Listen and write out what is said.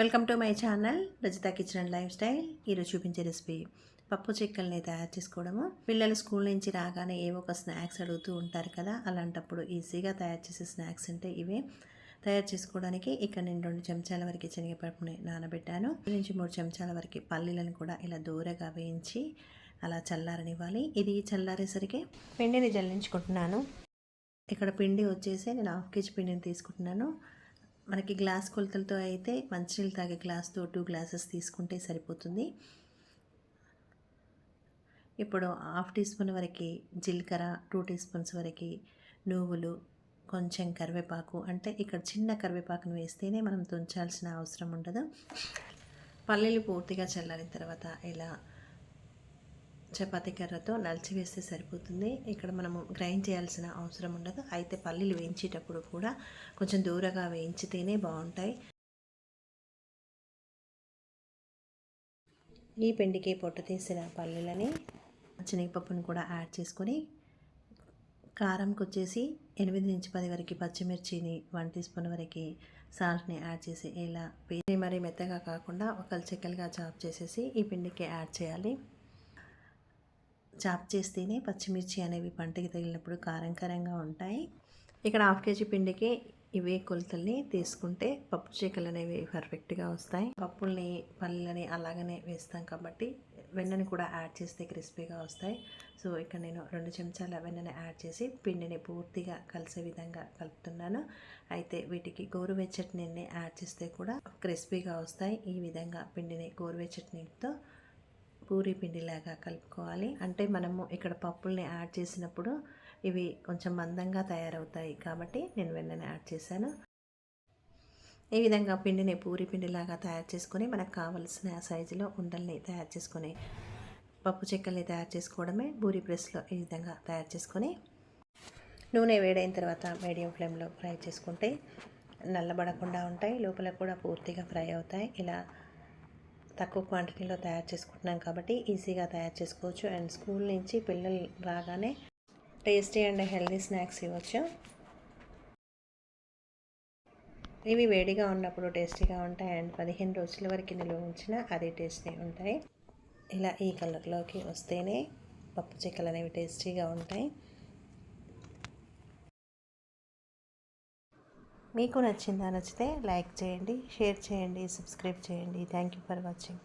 Welcome to my channel Rajitha kitchen and lifestyle. ఈరోజు చూపించే recipe పప్పు చిక్కల్ని తయారు చేసుకోవడము. పిల్లలు స్కూల్ నుంచి రాగానే ఏవో ఒక స్నాక్స్ అడుగుతూ ఉంటారు కదా అలాంటప్పుడు ఈజీగా తయారు చేసే స్నాక్స్ అంటే ఇవే. తయారు చేసుకోవడానికి ఇక్కడ నేను రెండు చెంచాల వరకు శనగపప్పుని నానబెట్టాను. నుంచి మూడు చెంచాల వరకు పల్లీలను కూడా ఇలా దూరగా వేయించి అలా చల్లారనివ్వాలి. ఇది చల్లారేసరికి పిండిని జల్లించుకుంటున్నాను. ఇక్కడ పిండి వచ్చేసి నేను హాఫ్ కేజీ పిండిని తీసుకుంటున్నాను. మనకి గ్లాస్ కొలతలతో అయితే మంచినీళ్ళు తాగే గ్లాస్తో టూ గ్లాసెస్ తీసుకుంటే సరిపోతుంది. ఇప్పుడు హాఫ్ టీ స్పూన్ వరకు జీలకర్ర టూ టీ స్పూన్స్ వరకు నువ్వులు కొంచెం కరివేపాకు అంటే ఇక్కడ చిన్న కరివేపాకును వేస్తేనే మనం తుంచాల్సిన అవసరం ఉండదు. పల్లీలు పూర్తిగా చల్లారిన తర్వాత ఇలా చపాతీ కర్రతో నలిచివేస్తే సరిపోతుంది. ఇక్కడ మనము గ్రైండ్ చేయాల్సిన అవసరం ఉండదు. అయితే పల్లీలు వేయించేటప్పుడు కూడా కొంచెం దూరగా వేయించితేనే బాగుంటాయి. ఈ పిండికి పొట్టు తీసిన పల్లీలని శనగపప్పును కూడా యాడ్ చేసుకొని కారంకి వచ్చేసి ఎనిమిది నుంచి పది వరకు పచ్చిమిర్చిని వన్ టీ స్పూన్ వరకు సాల్ట్ని యాడ్ చేసి ఇలా పిండి మరీ మెత్తగా కాకుండా ఒకళ్ళు చెక్కలుగా చాప్ చేసేసి ఈ పిండికి యాడ్ చేయాలి. చాప్ చేస్తేనే పచ్చిమిర్చి అనేవి పంటకి తగిలినప్పుడు కారం కారంగా ఉంటాయి. ఇక్కడ హాఫ్ కేజీ పిండికి ఇవే కొలతల్ని తీసుకుంటే పప్పు చీకలు అనేవి పర్ఫెక్ట్గా వస్తాయి. పప్పుల్ని పళ్ళని అలాగనే వేస్తాం కాబట్టి వెన్నని కూడా యాడ్ చేస్తే క్రిస్పీగా వస్తాయి. సో ఇక్కడ నేను రెండు చెంచాల వెన్నని యాడ్ చేసి పిండిని పూర్తిగా కలిసే విధంగా కలుపుతున్నాను. అయితే వీటికి గోరువెచ్చటి నీళ్ళని యాడ్ చేస్తే కూడా క్రిస్పీగా వస్తాయి. ఈ విధంగా పిండిని గోరువెచ్చటి నీటితో పూరి పిండిలాగా కలుపుకోవాలి. అంటే మనము ఇక్కడ పప్పుల్ని యాడ్ చేసినప్పుడు ఇవి కొంచెం మందంగా తయారవుతాయి కాబట్టి నేను వెన్నని యాడ్ చేశాను. ఈ విధంగా పిండిని పూరి పిండిలాగా తయారు చేసుకొని మనకు కావలసిన సైజులో ఉండల్ని తయారు చేసుకొని పప్పు చెక్కల్ని తయారు చేసుకోవడమే పూరి ప్రెస్లో ఈ విధంగా తయారు చేసుకొని నూనె వేడైన తర్వాత మీడియం ఫ్లేమ్లో ఫ్రై చేసుకుంటే నల్లబడకుండా ఉంటాయి. లోపల కూడా పూర్తిగా ఫ్రై అవుతాయి. ఇలా తక్కువ క్వాంటిటీలో తయారు చేసుకుంటున్నాం కాబట్టి ఈజీగా తయారు చేసుకోవచ్చు. అండ్ స్కూల్ నుంచి పిల్లలు రాగానే టేస్టీ అండ్ హెల్దీ స్నాక్స్ ఇవ్వచ్చు. ఇవి వేడిగా ఉన్నప్పుడు టేస్టీగా ఉంటాయి. అండ్ పదిహేను రోజుల వరకు నిల్వ ఉంచిన అదే టేస్టీ ఉంటాయి. ఇలా ఈ కలర్లోకి వస్తేనే పప్పు చిక్కలు అనేవి టేస్టీగా ఉంటాయి. మీకు నచ్చిందా నచ్చితే లైక్ చేయండి షేర్ చేయండి సబ్స్క్రైబ్ చేయండి. Thank you for watching